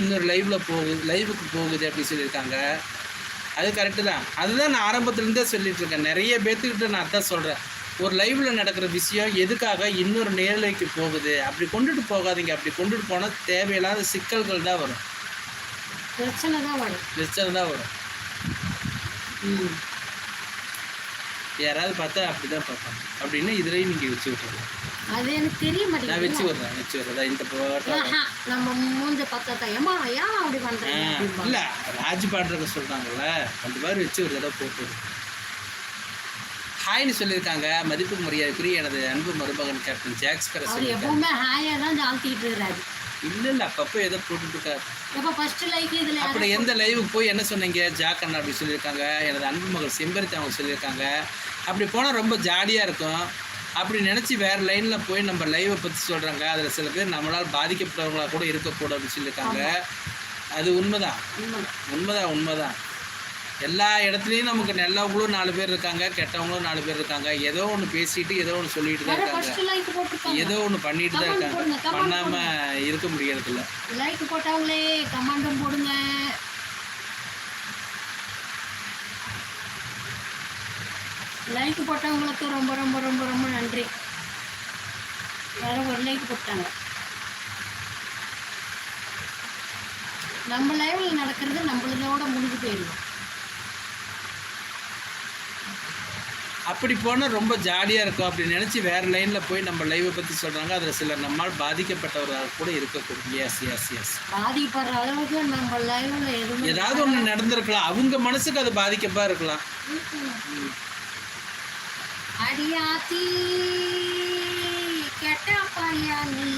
இன்னொரு லைவில் போகுது லைவுக்கு போகுது அப்படி சொல்லியிருக்காங்க. அது கரெக்டு தான். அதுதான் நான் ஆரம்பத்துலேருந்தே சொல்லிட்டு இருக்கேன் நிறைய பேர்த்துக்கிட்ட நான் அதான் சொல்கிறேன் ஒரு லைவில் நடக்கிற விஷயம் எதுக்காக இன்னொரு நேரலைக்கு போகுது? அப்படி கொண்டுட்டு போகாதீங்க. அப்படி கொண்டுட்டு போனால் தேவையில்லாத சிக்கல்கள் தான் வரும். பிரச்சனை தான் வரும். பிரச்சனை தான் வரும். யாராவது பார்த்தா அப்படி தான் பார்ப்பாங்க. அப்படின்னு இதுலேயும் நீங்கள் வச்சு விட்டுருங்க அது எனக்கு தெரிய நான் மாட்டேங்குது வச்சு விட்றேன் வச்சு இந்த போட்டோ ஆஹா, நம்ம மூஞ்ச பார்த்தா ஏமா ஏன் அப்படி பண்றீங்க அப்படிம்பாங்க. இல்லை ராஜ் பாடுறத சொல்கிறாங்கல்ல அந்த மாதிரி வச்சு ஒரு தடவை போட்டு விடு. ஹாய்னு சொல்லியிருக்காங்க. மதிப்பு மரியாதைக்குரிய எனது அன்பு மருமகன் கேப்டன் ஜாக்ஸ் பெற அவர் சொல்லியிருக்காங்க. எப்பவுமே ஹாயா தான் ஜாழ்த்திட்டு இருக்கிறாரு இல்லை இல்லை அப்பப்போ ஏதோ போட்டுட்டு இருக்காரு. எப்ப ஃபர்ஸ்ட் லைக் இதுல அப்படி எந்த லைவுக்கு போய் என்ன சொன்னீங்க? ஜாக் அண்ணா அப்படி சொல்லியிருக்காங்க. எனது அன்பு மகள் செம்பருத்தி அவங்க சொல்லியிருக்காங்க. அப்படி போனால் ரொம்ப ஜாலியாக இருக்கும். அப்படி நினச்சி வேறு லைனில் போய் நம்ம லைவை பற்றி சொல்கிறாங்க அதில் சில பேர் நம்மளால் பாதிக்கப்பட்டவங்களாக கூட இருக்கக்கூடாது அப்படின்னு சொல்லியிருக்காங்க. அது உண்மைதான். உண்மை. உண்மைதான் உண்மைதான். எல்லா இடத்துலையும் நமக்கு நல்லவங்களும் நாலு பேர் இருக்காங்க கெட்டவங்களும் நாலு பேர் இருக்காங்க. ஏதோ ஒன்று பேசிட்டு ஏதோ ஒன்று சொல்லிட்டு தான் இருக்காங்க. ஏதோ ஒன்று பண்ணிட்டு தான் இருக்காங்க. பண்ணாமல் இருக்க முடியறதில்ல. லைக் போட்டவங்களே கமெண்டும் போடுங்க. லைக் போட்டவங்களுக்கு ரொம்ப ரொம்ப ரொம்ப ரொம்ப நன்றி. வேற ஒரு லைக் போட்டாங்க. நம்ம லைவ்ல நடக்கிறது நம்மளதோட முடிஞ்சு போயிடும் அப்படி போனால் ரொம்ப ஜாலியாக இருக்கும். அப்படி நினச்சி வேறு லைனில் போய் நம்ம லைவை பற்றி சொல்கிறாங்க அதில் சிலர் நம்மால் பாதிக்கப்பட்டவர்களாக கூட இருக்கக்கூடும் எஸ் எஸ் எஸ் பாதிப்படுற அளவுக்கு நம்ம லைவ்ல எதுவுமே ஏதாவது ஒன்று நடந்திருக்கலாம். அவங்க மனசுக்கு அது பாதிக்கப்பா இருக்கலாம். அடியாத்தி கெட்ட பையா நீ.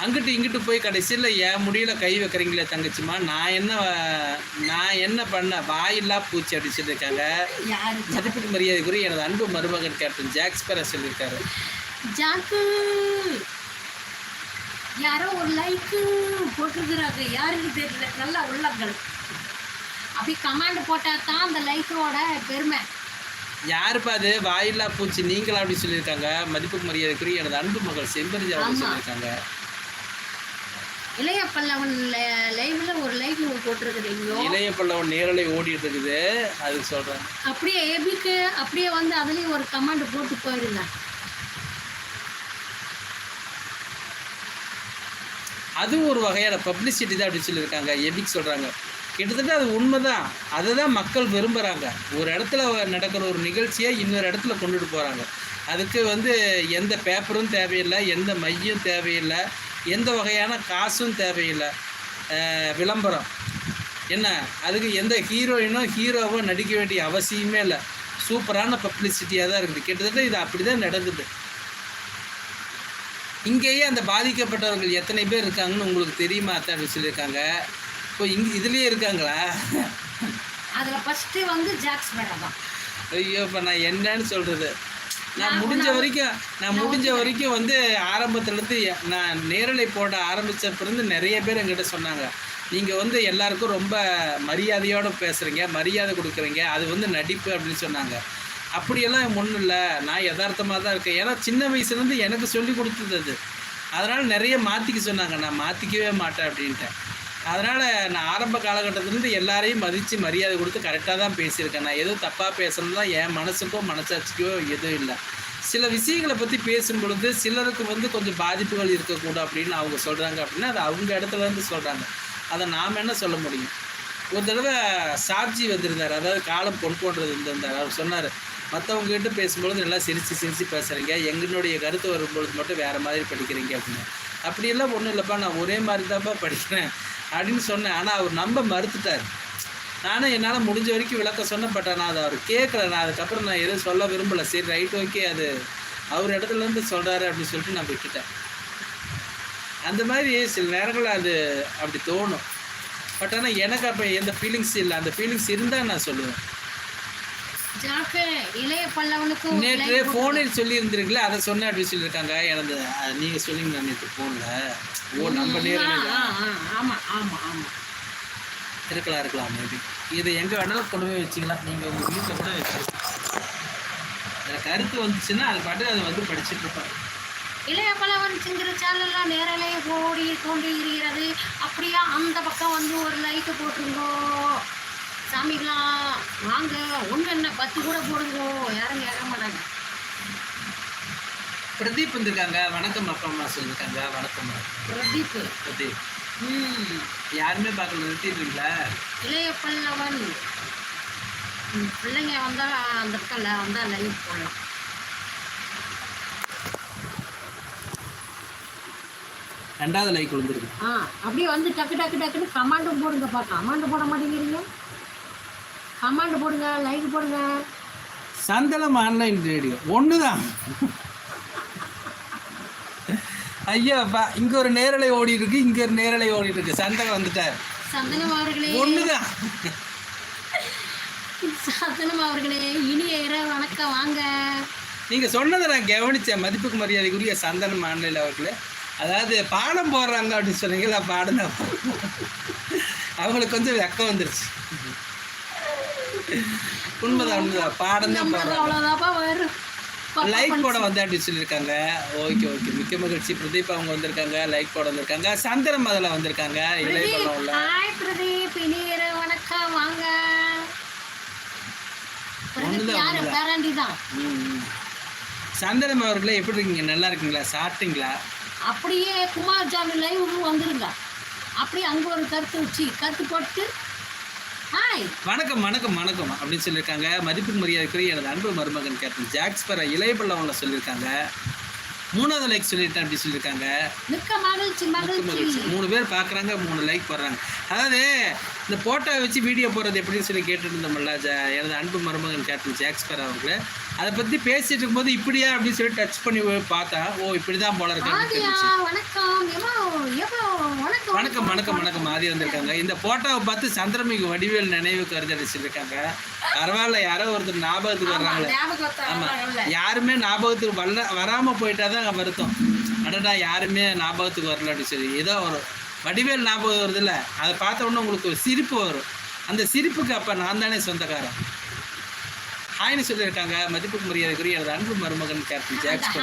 அங்கிட்டு இங்கிட்டு போய் கடைசியில் என் முடியல கை வைக்கிறீங்களே தங்கச்சிம்மா நான் என்ன நான் என்ன பண்ண? வாயில்லா பூச்சி அப்படி சொல்லியிருக்காங்க. யாரு? மதிப்புக்கு மரியாதைக்குரிய எனது அன்பு மருமகன் கேப்டன் ஜாக்ஸ் பெற சொல்லியிருக்காரு. ஜாக்கு! யாரோ ஒரு லைக்கு போட்டிருக்கிறாங்க. யாருக்கு தெரியல. நல்ல உள்ளங்கள். அப்படி கமாண்ட் போட்டால் தான் அந்த லைக்கோட பெருமை. யாருப்பா அது? வாயில்லா பூச்சி நீங்களா அப்படி சொல்லியிருக்காங்க. மதிப்புக்கு மரியாதைக்குரிய எனது அன்பு மகள் செம்பரிஜி ஆமா. சொல்லியிருக்காங்க. இளைய பல்லவன் லைவ்ல ஒரு லைக் போட்டிருக்கிறீங்களோ இளைய பல்லவன் நேரலை ஓடிட்டு இருக்குது அதுக்கு சொல்கிறேன் அப்படியே ஏபிக்கு அப்படியே வந்து அதுலேயும் ஒரு கமாண்ட் போட்டு போயிடுங்க அதுவும் ஒரு வகையான பப்ளிசிட்டி தான் அப்படி சொல்லியிருக்காங்க. எபிக் சொல்கிறாங்க கிட்டத்தட்ட அது உண்மைதான். அதை தான் மக்கள் விரும்புகிறாங்க ஒரு இடத்துல நடக்கிற ஒரு நிகழ்ச்சியை இன்னொரு இடத்துல கொண்டுட்டு போகிறாங்க அதுக்கு வந்து எந்த பேப்பரும் தேவையில்லை எந்த மையம் தேவையில்லை எந்த வகையான காசும் தேவையில்லை. விளம்பரம். என்ன? அதுக்கு எந்த ஹீரோயினோ ஹீரோவோ நடிக்க வேண்டிய அவசியமே இல்லை. சூப்பரான பப்ளிசிட்டியாக தான் இருக்குது. கிட்டத்தட்ட இது அப்படி தான் நடக்குது. இங்கேயே அந்த பாதிக்கப்பட்டவர்கள் எத்தனை பேர் இருக்காங்கன்னு உங்களுக்கு தெரியுமா அத்தை சொல்லியிருக்காங்க? இப்போ இங்கே இதுலேயே இருக்காங்களா? அதில் ஃபஸ்ட்டு வந்து ஜாக்ஸ் மேடம் தான். ஐயோ இப்போ நான் என்னன்னு சொல்கிறது நான் முடிஞ்ச வரைக்கும் நான் முடிஞ்ச வரைக்கும் வந்து ஆரம்பத்துலேருந்து நான் நேரலை போட ஆரம்பித்தப்பிருந்து நிறைய பேர் என்கிட்ட சொன்னாங்க. நீங்கள் வந்து எல்லாருக்கும் ரொம்ப மரியாதையோடு பேசுகிறீங்க மரியாதை கொடுக்குறீங்க அது வந்து நடிப்பு அப்படின்னு சொன்னாங்க. அப்படியெல்லாம் ஒன்றும் இல்லை. நான் யதார்த்தமாக தான் இருக்கேன். ஏன்னா சின்ன வயசுலேருந்து எனக்கு சொல்லி கொடுத்தது அது. அதனால் நிறைய மாற்றிக்க சொன்னாங்க. நான் மாற்றிக்கவே மாட்டேன் அப்படின்ட்டேன். அதனால் நான் ஆரம்ப காலகட்டத்திலேருந்து எல்லாரையும் மதித்து மரியாதை கொடுத்து கரெக்டாக தான் பேசியிருக்கேன். நான் எதுவும் தப்பாக பேசணும்னா என் மனசுக்கோ மனசாட்சிக்கோ எதுவும் இல்லை. சில விஷயங்களை பற்றி பேசும் பொழுது சிலருக்கு வந்து கொஞ்சம் பாதிப்புகள் இருக்கக்கூடும் அப்படின்னு அவங்க சொல்கிறாங்க அப்படின்னா அது அவங்க இடத்துல இருந்து சொல்கிறாங்க அதை நாம் என்ன சொல்ல முடியும்? ஒரு தடவை சாட்சி வந்திருந்தார். அதாவது காலம் பொன் போன்றது இருந்திருந்தார் அவர் சொன்னார் மற்றவங்ககிட்ட பேசும்பொழுது நல்லா சிரித்து சிரித்து பேசுகிறீங்க எங்களுடைய கருத்து வரும்பொழுது மட்டும் வேறு மாதிரி படிக்கிறீங்க அப்படின்னு. அப்படியெல்லாம் ஒன்றும் இல்லைப்பா. நான் ஒரே மாதிரி தான்ப்பா படிக்கிறேன். அப்படின்னு சொன்னேன். ஆனால் அவர் நம்ப மறுத்துட்டார். நானும் என்னால் முடிஞ்ச வரைக்கும் விளக்க சொன்னேன் பட் நான் அதை அவர் கேட்கல நான் அதுக்கப்புறம் நான் எதுவும் சொல்ல விரும்பலை. சரி ரைட் ஓகே அது அவர் இடத்துலேருந்து சொல்கிறாரு அப்படின்னு சொல்லிட்டு நான் விட்டுட்டேன். அந்த மாதிரி சில நேரங்களில் அது அப்படி தோணும். பட் ஆனால் எனக்கு அப்போ எந்த ஃபீலிங்ஸ் இல்லை. அந்த ஃபீலிங்ஸ் இருந்தால் நான் சொல்லுவேன் ஜாக்கு இளைய பல்லவனுக்கு ஒரு நேற்று ஃபோனில் சொல்லியிருந்திருக்கீங்களா அதை சொன்னேன் அப்படின்னு சொல்லியிருக்காங்க. எனது நீங்கள் சொல்லிங்க நேற்று ஃபோனில் ஓ நம்ம ஆ, நேரில் ஆ, ஆ, ஆமா ஆமா ஆமா. இருக்கலாம் இருக்கலாம் மேபி இது எங்கே வேணாலும் கொண்டு போய் வச்சுக்கலாம். நீங்கள் உங்கள் வீட்டில் கூட வச்சுக்கலாம். கருத்து வந்துச்சுன்னா அது பாட்டு அதை வந்து படிச்சுட்டு இருப்பேன். இளைய பலவன்ஸுங்கிற சேனல்லாம் நேரலை ஓடி கொண்டு இருக்கிறது. அப்படியா அந்த பக்கம் வந்து ஒரு லைட்டு போட்டுருங்கோ. சாமிகளா வாங்க ஒன்று என்ன பத்து கூட போடுங்கோ. யாரும் கேட்க மாட்டாங்க. பிரதீப் வந்திருக்காங்க. வணக்கம் அப்பா அம்மா சொல்லியிருக்காங்க. வணக்கம் பிரதீப். பிரதீப். ம். யாருமே பார்க்கல நிறுத்திடுறீங்களா இளைய பல்லவன். பிள்ளைங்க வந்தால் அந்த பக்கம் வந்தால் லைவ் போடலாம் ரெண்டாவது லைக் விழுந்துருக்கு. ஆ அப்படியே வந்து டக்கு டக்கு டக்குன்னு கமாண்டும் போடுங்கப்பா கமாண்டு போட மாட்டேங்கிறீங்க? கமாண்டு போடுங்க லைக் போடுங்க. சந்தனம் ஆன்லைன் ரேடியோ. ஒன்று தான் ஐயாப்பா இங்க ஒரு நேரலை ஓடி இருக்கு இங்க ஒரு நேரலை ஓடி இருக்கு சந்தனம் வந்துட்டார். சந்தனம் அவர்களே. ஒன்று தான் சந்தனம் அவர்களே இனிய இரவு வணக்கம் வாங்க. நீங்க சொன்னதை நான் கவனிச்சேன் மதிப்புக்கு மரியாதைக்குரிய சந்தனம் ஆன்லைன் அவர்களே. அதாவது பாடம் போடுறாங்க அப்படின்னு சொன்னீங்களா பாடம் அவங்களுக்கு கொஞ்சம் வெக்கம் வந்துருச்சு. உண்மைதான் உண்மைதான். பாடம் தான் வரும் லைக் போட வந்தேன் அப்படின்னு சொல்லியிருக்காங்க. ஓகே ஓகே மிக்க மகிழ்ச்சி. பிரதீப் அவங்க வந்திருக்காங்க லைக் போட வந்திருக்காங்க. சந்திரம் அதில் வந்திருக்காங்க. ஹாய் பிரதீப் இனிய இரவு வணக்கம். வாங்க. சந்திரம் அவர்களே எப்படி இருக்கீங்க? நல்லா இருக்கீங்களா? சாப்பிட்டீங்களா? அப்படியே குமார் ஜான் லைவ் வந்துருங்க அப்படியே அங்கே ஒரு கருத்து வச்சு கருத்து போட்டு வணக்கம் வணக்கம் வணக்கம் அப்படின்னு சொல்லியிருக்காங்க. மதிப்புக்கு மரியாதைக்குரிய எனது அன்பு மருமகன் கேப்டன் ஜாக்ஸ் பெற இளைய பள்ளவங்கள சொல்லியிருக்காங்க. மூணாவது லைக் சொல்லிட்டேன் அப்படி சொல்லியிருக்காங்க மூணு பேர் பார்க்குறாங்க மூணு லைக் போடுறாங்க. அதாவது இந்த போட்டோ வச்சு வீடியோ போடுறது எப்படின்னு சொல்லி ஜ- எனது அன்பு மருமகன் கேப்டன் ஜாக்ஸ்பர் அவங்கள அதை பற்றி பேசிட்டு இருக்கும்போது இப்படியா அப்படின்னு சொல்லி டச் பண்ணி பார்த்தா ஓ இப்படி தான் போல தெரிஞ்சுச்சு. வணக்கம். வணக்கம். வணக்கம் ஆதி வந்திருக்காங்க. இந்த போட்டோவை பார்த்து சந்திரமிகு வடிவேல் நினைவு கருதி அடிச்சிருக்காங்க பரவாயில்ல யாரோ ஒருத்தர் ஞாபகத்துக்கு வர்றாங்களே. ஞாபகத்தை ஆமா. வர்றாங்கல்ல. யாருமே ஞாபகத்துக்கு வரல வராமல் போயிட்டா தான் வருத்தம் அடடா யாருமே ஞாபகத்துக்கு வரல அப்படின்னு சொல்லி. ஏதோ ஒரு வடிவேல் ஞாபகம் வருதுல்ல? அதை பார்த்த உடனே உங்களுக்கு ஒரு சிரிப்பு வரும். அந்த சிரிப்புக்கு அப்போ நான் தானே சொந்தக்காரன்? ஹாய்னு சொல்லியிருக்காங்க. மதிப்புக்கு மரியாதைக்குரிய எனது அன்பு மருமகன் கேப்டன் ஜாக்ஸ்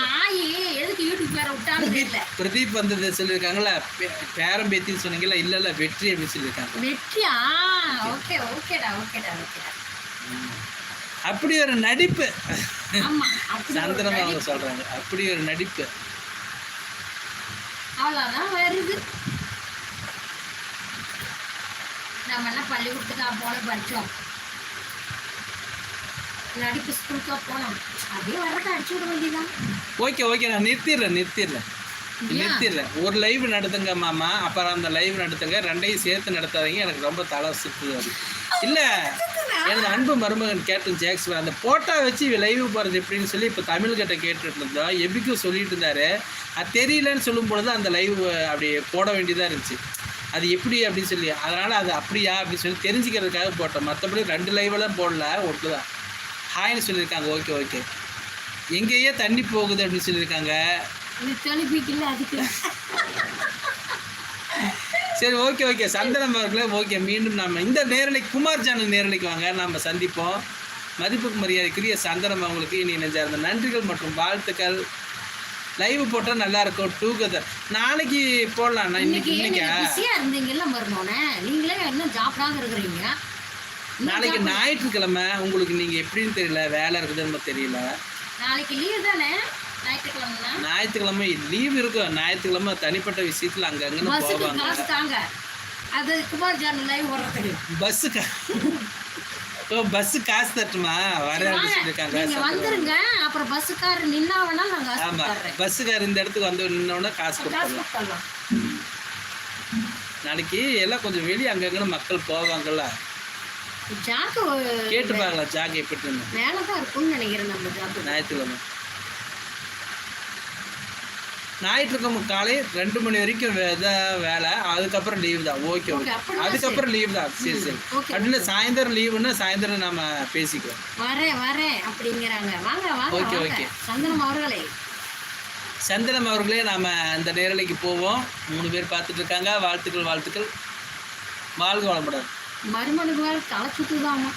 பிரதீப் வந்தது சொல்லியிருக்காங்களா பேரம் பேத்தின்னு சொன்னீங்களா இல்லை இல்லை வெற்றி அப்படின்னு சொல்லியிருக்காங்க. வெற்றியா? ஓகே ஓகேடா ஓகேடா ஓகேடா. அப்படி ஒரு நடிப்பு. நடி- அவங்க சொல்கிறாங்க அப்படி ஒரு நடிப்பு. அவ்வளோதான் வருது நம்ம என்ன பள்ளிக்கூடத்துக்கா போன படித்தோம் நடிப்பு ஸ்கூலுக்கா போனோம். அப்படியே வரதை அடிச்சு விட வேண்டியதான் ஓகே ஓகே நான் நிறுத்திடுறேன் நிறுத்திடுறேன் நிறுத்திடுறேன் ஒரு லைவ் நடத்துங்க மாமா. அப்புறம் அந்த லைவ் நடத்துங்க. ரெண்டையும் சேர்த்து நடத்தாதீங்க. எனக்கு ரொம்ப தலை அது. இல்லை எனது அன்பு மருமகன் கேப்டன் ஜேக்ஸ்வர் அந்த போட்டோ வச்சு லைவ் போகிறது எப்படின்னு சொல்லி இப்போ தமிழ்கிட்ட கேட்டுட்டு இருந்தோம் எபிக்கும் சொல்லிட்டு இருந்தாரு அது தெரியலன்னு சொல்லும் பொழுது அந்த லைவ் அப்படி போட வேண்டியதாக இருந்துச்சு. அது எப்படி அப்படின்னு சொல்லி அதனால் அது அப்படியா அப்படின்னு சொல்லி தெரிஞ்சுக்கிறதுக்காக போட்டோம். மற்றபடி ரெண்டு லைவெல்லாம் போடல ஒட்டு தான் ஹாய்னு சொல்லியிருக்காங்க. ஓகே ஓகே எங்கேயே தண்ணி போகுது அப்படின்னு சொல்லியிருக்காங்க. அதுக்கு சரி ஓகே ஓகே சந்தனம் அவர்களே ஓகே மீண்டும் நம்ம இந்த நேரலைக்கு குமார் சேனல் நேரலைக்கு வாங்க. நம்ம சந்திப்போம். மதிப்புக்கு மரியாதைக்குரிய சந்தனம் அவங்களுக்கு இனி நெஞ்சார்ந்த நன்றிகள் மற்றும் வாழ்த்துக்கள். லைவ் போட்டால் நல்லா இருக்கும். டூகெதர் நாளைக்கு போடலாம். நான் இன்னைக்கு இன்னைக்கு இன்னைக்கா? பிஸியா இருந்தீங்கல்ல மருமோனே? நீங்களே இன்னும் ஜாப்டாக இருக்கிறீங்க. நாளைக்கு ஞாயிற்றுக்கிழமை. உங்களுக்கு நீங்கள் எப்படின்னு தெரியல. வேலை இருக்குதுன்னு தெரியல. நாளைக்கு லீவ் தானே? ஞாயிற்றுக்கிழமைனா ஞாயிற்றுக்கிழமை லீவ் இருக்கும் ஞாயிற்றுக்கிழமை தனிப்பட்ட விஷயத்தில் பஸ்ஸுக்கு போவாங்க. அது குமார் ஜான் லைவ் ஓடுறதுக்கு பஸ்ஸுக்கு ஓ பஸ்ஸு காசு தட்டுமா வர நீங்க சந்தனம். வந்துருங்க. அப்புறம் பஸ்ஸுக்காரர் நின்னா வேணா நான் காசு ஆமா. பஸ்ஸுக்கார் இந்த இடத்துக்கு வந்து நின்னோடனே காசு கொடுத்துடலாம். நாளைக்கு எல்லாம் கொஞ்சம் வெளியே அங்கங்கன்னு மக்கள் போவாங்கல்ல. ஜாக்கு கேட்டு பார்க்கலாம் ஜாக் எப்படி இருந்து வேலை தான் இருக்கும்னு நினைக்கிறேன் நம்ம ஜாக்கு. ஞாயிற்றுக்கிழமை. ஞாயிற்றுக்கிழமை காலை ரெண்டு மணி வரைக்கும் வேலை. அதுக்கப்புறம் லீவ் தான். ஓகே ஓகே அதுக்கப்புறம் லீவ் தான். சரி சரி. ஓகே அப்படின்னு சாயந்தரம் லீவுன்னா சாயந்தரம் நம்ம பேசிக்குவோம் வரேன் வரேன் அப்படிங்கிறாங்க. வாங்க வாங்க வாங்க. okay. சந்தனம் அவர்களே. சந்தனம் அவர்களே நாம இந்த நேரலைக்கு போவோம். மூணு பேர் பார்த்துட்டு இருக்காங்க வாழ்த்துக்கள் வாழ்த்துக்கள். வாழ்க வளமுடன். மருமனுக்கு வேறு தலை சுத்துதாமா?